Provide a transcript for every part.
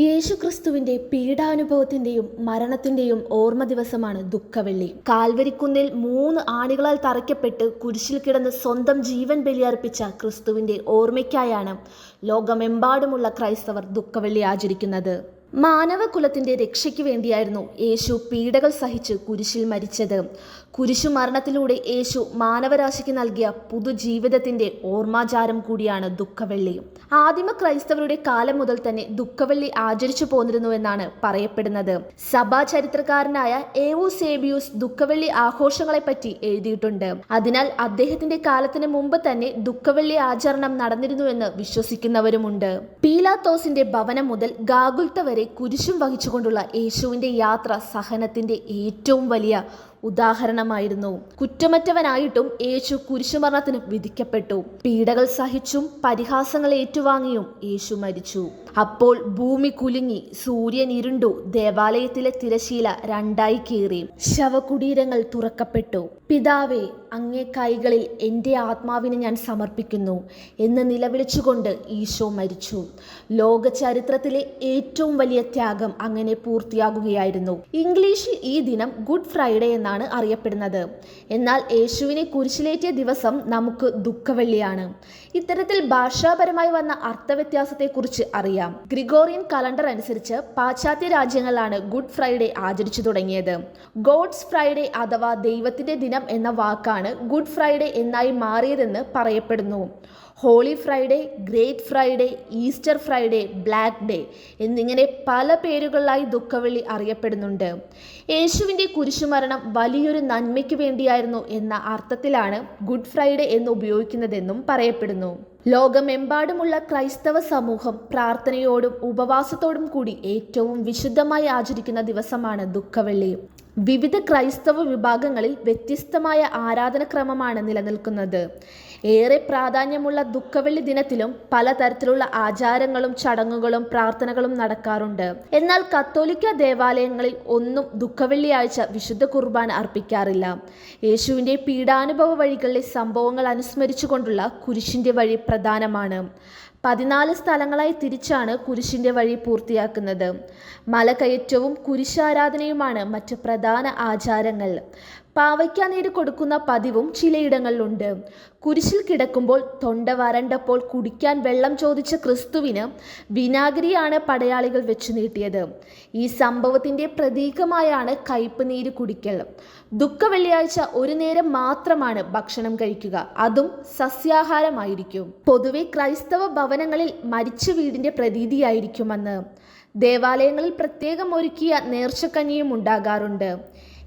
യേശുക്രിസ്തുവിന്റെ പീഡാനുഭവത്തിന്റെയും മരണത്തിന്റെയും ഓർമ്മ ദിവസമാണ് ദുഃഖവെള്ളി. കാൽവരിക്കുന്നിൽ മൂന്ന് ആണികളാൽ തറയ്ക്കപ്പെട്ട് കുരിശിൽ കിടന്ന് സ്വന്തം ജീവൻ ബലിയർപ്പിച്ച ക്രിസ്തുവിന്റെ ഓർമ്മയ്ക്കായാണ് ലോകമെമ്പാടുമുള്ള ക്രൈസ്തവർ ദുഃഖവെള്ളി ആചരിക്കുന്നത്. മാനവകുലത്തിന്റെ രക്ഷയ്ക്ക് വേണ്ടിയായിരുന്നു യേശു പീഡകൾ സഹിച്ച് കുരിശിൽ മരിച്ചത്. കുരിശു മരണത്തിലൂടെ യേശു മാനവരാശിക്ക് നൽകിയ പുതുജീവിതത്തിന്റെ ഓർമാചാരം കൂടിയാണ് ദുഃഖവെള്ളി. ആദിമ ക്രൈസ്തവരുടെ കാലം മുതൽ തന്നെ ദുഃഖവെള്ളി ആചരിച്ചു പോന്നിരുന്നുവെന്നാണ് പറയപ്പെടുന്നത്. സഭാ ചരിത്രകാരനായ എവു സേബിയൂസ് ദുഃഖവെള്ളി ആഘോഷങ്ങളെപ്പറ്റി എഴുതിയിട്ടുണ്ട്. അതിനാൽ അദ്ദേഹത്തിന്റെ കാലത്തിന് മുമ്പ് തന്നെ ദുഃഖവെള്ളി ആചരണം നടന്നിരുന്നുവെന്ന് വിശ്വസിക്കുന്നവരുമുണ്ട്. പീലാത്തോസിന്റെ ഭവനം മുതൽ ഗാഗുൽത്ത വരെ കുരിശും വഹിച്ചുകൊണ്ടുള്ള യേശുവിന്റെ യാത്ര സഹനത്തിന്റെ ഏറ്റവും വലിയ ഉദാഹരണമായിരുന്നു. കുറ്റമറ്റവനായിട്ടും യേശു കുരിശുമരണത്തിന് വിധിക്കപ്പെട്ടു. പീഡകൾ സഹിച്ചും പരിഹാസങ്ങൾ ഏറ്റുവാങ്ങിയും യേശു മരിച്ചു. അപ്പോൾ ഭൂമി കുലുങ്ങി സൂര്യൻ ഇരുണ്ടു ദേവാലയത്തിലെ തിരശീല രണ്ടായി കീറി. ശവകുടീരങ്ങൾ തുറക്കപ്പെട്ടു. പിതാവേ അങ്ങേ കൈകളിൽ എന്റെ ആത്മാവിനെ ഞാൻ സമർപ്പിക്കുന്നു എന്ന് നിലവിളിച്ചുകൊണ്ട് ഈശോ മരിച്ചു. ലോക ചരിത്രത്തിലെ ഏറ്റവും വലിയ ത്യാഗം അങ്ങനെ പൂർത്തിയാകുകയായിരുന്നു. ഇംഗ്ലീഷിൽ ഈ ദിനം ഗുഡ് ഫ്രൈഡേ എന്നാണ് അറിയപ്പെടുന്നത്. എന്നാൽ യേശുവിനെ കുരിശിലേറ്റിയ ദിവസം നമുക്ക് ദുഃഖവെള്ളിയാണ്. ഇത്തരത്തിൽ ഭാഷാപരമായി വന്ന അർത്ഥവ്യത്യാസത്തെക്കുറിച്ച് അറിയാം. ഗ്രിഗോറിയൻ കലണ്ടർ അനുസരിച്ച് പാശ്ചാത്യ രാജ്യങ്ങളിലാണ് ഗുഡ് ഫ്രൈഡേ ആചരിച്ചു തുടങ്ങിയത്. ഗോഡ്സ് ഫ്രൈഡേ അഥവാ ദൈവത്തിന്റെ ദിനം എന്ന വാക്കാണ് ഗുഡ് ഫ്രൈഡേ എന്നായി മാറിയതെന്ന് പറയപ്പെടുന്നു. Holy Friday great Friday Easter Friday black day എന്നിങ്ങനെ പല പേരുകളിലായി ദുഃഖവെള്ളി അറിയപ്പെടുന്നുണ്ട്. യേശുവിന്റെ കുരിശുമരണം വലിയൊരു നന്മയ്ക്ക് വേണ്ടിയായിരുന്നു എന്ന അർത്ഥത്തിലാണ് ഗുഡ് ഫ്രൈഡേ എന്ന് ഉപയോഗിക്കുന്നതെന്നും പറയപ്പെടുന്നു. ലോകമെമ്പാടുമുള്ള ക്രൈസ്തവ സമൂഹം പ്രാർത്ഥനയോടും ഉപവാസത്തോടും കൂടി ഏറ്റവും വിശുദ്ധമായി ആചരിക്കുന്ന ദിവസമാണ് ദുഃഖവെള്ളി. വിവിധ ക്രൈസ്തവ വിഭാഗങ്ങളിൽ വ്യത്യസ്തമായ ആരാധനക്രമമാണ് നിലനിൽക്കുന്നത്. ഏറെ പ്രാധാന്യമുള്ള ദുഃഖവെള്ളി ദിനത്തിലും പലതരത്തിലുള്ള ആചാരങ്ങളും ചടങ്ങുകളും പ്രാർത്ഥനകളും നടക്കാറുണ്ട്. എന്നാൽ കത്തോലിക്ക ദേവാലയങ്ങളിൽ ഒന്നും ദുഃഖവെള്ളിയാഴ്ച വിശുദ്ധ കുർബാൻ അർപ്പിക്കാറില്ല. യേശുവിന്റെ പീഡാനുഭവ വഴികളിലെ സംഭവങ്ങൾ അനുസ്മരിച്ചുകൊണ്ടുള്ള കുരിശിന്റെ വഴി പ്രധാനമാണ്. പതിനാല് സ്ഥലങ്ങളായി തിരിച്ചാണ് കുരിശിന്റെ വഴി പൂർത്തിയാക്കുന്നത്. മലകയറ്റവും കുരിശാരാധനയുമാണ് മറ്റ് പ്രധാന ആചാരങ്ങൾ. പാവയ്ക്ക നീര് കൊടുക്കുന്ന പതിവും ചിലയിടങ്ങളിലുണ്ട്. കുരിശിൽ കിടക്കുമ്പോൾ തൊണ്ട വരണ്ടപ്പോൾ കുടിക്കാൻ വെള്ളം ചോദിച്ച ക്രിസ്തുവിന് വിനാഗിരിയാണ് പടയാളികൾ വെച്ചു നീട്ടിയത്. ഈ സംഭവത്തിന്റെ പ്രതീകമായാണ് കയ്പ് നീര് കുടിക്കൽ. ദുഃഖ വെള്ളിയാഴ്ച ഒരു നേരം മാത്രമാണ് ഭക്ഷണം കഴിക്കുക. അതും സസ്യാഹാരമായിരിക്കും. പൊതുവെ ക്രൈസ്തവ ഭവനങ്ങളിൽ മരിച്ച വീടിന്റെ പ്രതീതിയായിരിക്കുമെന്ന്. ദേവാലയങ്ങളിൽ പ്രത്യേകം ഒരുക്കിയ നേർച്ചക്കഞ്ഞിയും ഉണ്ടാകാറുണ്ട്.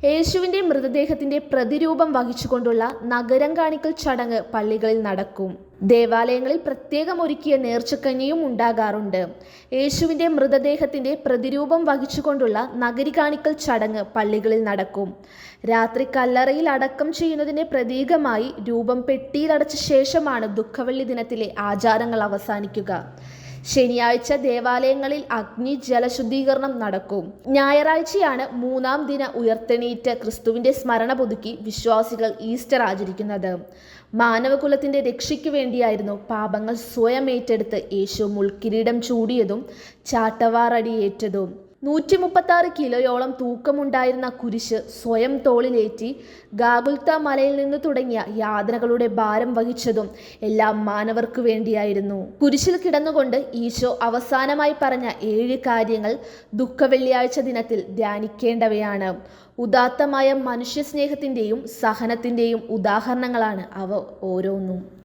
യേശുവിന്റെ മൃതദേഹത്തിന്റെ പ്രതിരൂപം വഹിച്ചുകൊണ്ടുള്ള നഗരം കാണിക്കൽ ചടങ്ങ് പള്ളികളിൽ നടക്കും. ദേവാലയങ്ങളിൽ പ്രത്യേകം ഒരുക്കിയ നേർച്ചക്കഞ്ഞിയും ഉണ്ടാകാറുണ്ട്. യേശുവിന്റെ മൃതദേഹത്തിന്റെ പ്രതിരൂപം വഹിച്ചുകൊണ്ടുള്ള നഗരി കാണിക്കൽ ചടങ്ങ് പള്ളികളിൽ നടക്കും. രാത്രി കല്ലറയിൽ അടക്കം ചെയ്യുന്നതിന്റെ പ്രതീകമായി രൂപം പെട്ടിയിലടച്ച ശേഷമാണ് ദുഃഖവെള്ളി ദിനത്തിലെ ആചാരങ്ങൾ അവസാനിക്കുക. ശനിയാഴ്ച ദേവാലയങ്ങളിൽ അഗ്നി ജലശുദ്ധീകരണം നടക്കും. ഞായറാഴ്ചയാണ് മൂന്നാം ദിന ഉയർത്തെണീറ്റ് ക്രിസ്തുവിന്റെ സ്മരണ പുതുക്കി വിശ്വാസികൾ ഈസ്റ്റർ ആചരിക്കുന്നത്. മാനവകുലത്തിന്റെ രക്ഷയ്ക്ക് വേണ്ടിയായിരുന്നു പാപങ്ങൾ സ്വയം ഏറ്റെടുത്ത് യേശു മുൾക്കിരീടം ചൂടിയതും ചാട്ടവാറടിയേറ്റതും. നൂറ്റി മുപ്പത്താറ് കിലോയോളം തൂക്കമുണ്ടായിരുന്ന കുരിശ് സ്വയം തോളിലേറ്റി ഗാഗുൽത്ത മലയിൽ നിന്ന് തുടങ്ങിയ യാതനകളുടെ ഭാരം വഹിച്ചതും എല്ലാം മാനവർക്ക് വേണ്ടിയായിരുന്നു. കുരിശിൽ കിടന്നുകൊണ്ട് ഈശോ അവസാനമായി പറഞ്ഞ ഏഴ് കാര്യങ്ങൾ ദുഃഖ വെള്ളിയാഴ്ച ദിനത്തിൽ ധ്യാനിക്കേണ്ടവയാണ്. ഉദാത്തമായ മനുഷ്യസ്നേഹത്തിന്റെയും സഹനത്തിന്റെയും ഉദാഹരണങ്ങളാണ് അവ ഓരോന്നും.